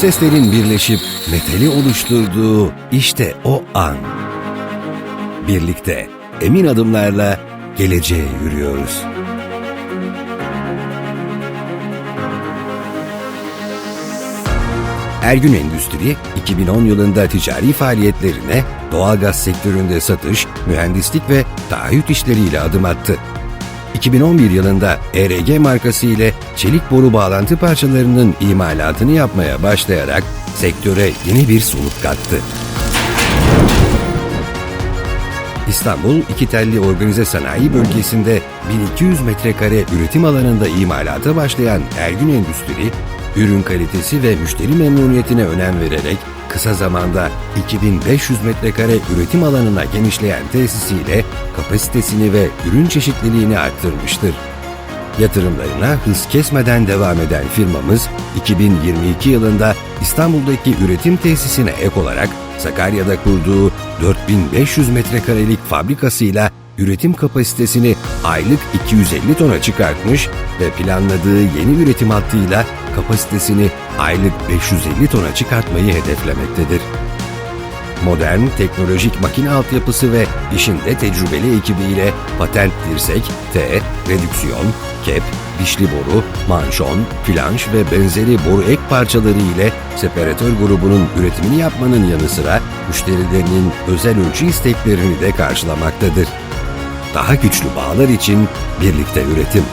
Seslerin birleşip metali oluşturduğu işte o an. Birlikte emin adımlarla geleceğe yürüyoruz. Ergün Endüstri 2010 yılında ticari faaliyetlerine doğalgaz sektöründe satış, mühendislik ve taahhüt işleriyle adım attı. 2011 yılında ERG markası ile çelik boru bağlantı parçalarının imalatını yapmaya başlayarak sektöre yeni bir soluk kattı. İstanbul İki Telli Organize Sanayi Bölgesi'nde 1200 metrekare üretim alanında imalata başlayan Ergün Endüstri, ürün kalitesi ve müşteri memnuniyetine önem vererek kısa zamanda 2500 metrekare üretim alanına genişleyen tesisiyle kapasitesini ve ürün çeşitliliğini arttırmıştır. Yatırımlarına hız kesmeden devam eden firmamız 2022 yılında İstanbul'daki üretim tesisine ek olarak Sakarya'da kurduğu 4500 metrekarelik fabrikasıyla üretim kapasitesini aylık 250 tona çıkartmış ve planladığı yeni üretim hattıyla kapasitesini aylık 550 tona çıkartmayı hedeflemektedir. Modern, teknolojik makine altyapısı ve işinde tecrübeli ekibiyle patent dirsek, T, redüksiyon, kep, dişli boru, manşon, flanş ve benzeri boru ek parçaları ile separatör grubunun üretimini yapmanın yanı sıra müşterilerinin özel ölçü isteklerini de karşılamaktadır. Daha güçlü bağlar için birlikte üretim.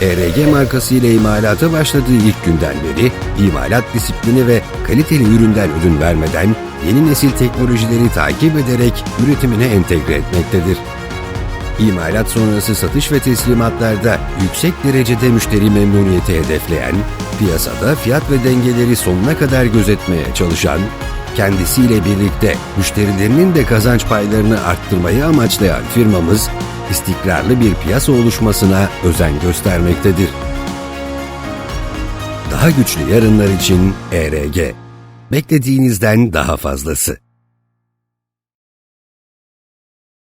ERG markası ile imalata başladığı ilk günden beri imalat disiplini ve kaliteli üründen ödün vermeden yeni nesil teknolojileri takip ederek üretimine entegre etmektedir. İmalat sonrası satış ve teslimatlarda yüksek derecede müşteri memnuniyeti hedefleyen, piyasada fiyat ve dengeleri sonuna kadar gözetmeye çalışan, kendisiyle birlikte müşterilerinin de kazanç paylarını arttırmayı amaçlayan firmamız, istikrarlı bir piyasa oluşmasına özen göstermektedir. Daha güçlü yarınlar için ERG. Beklediğinizden daha fazlası.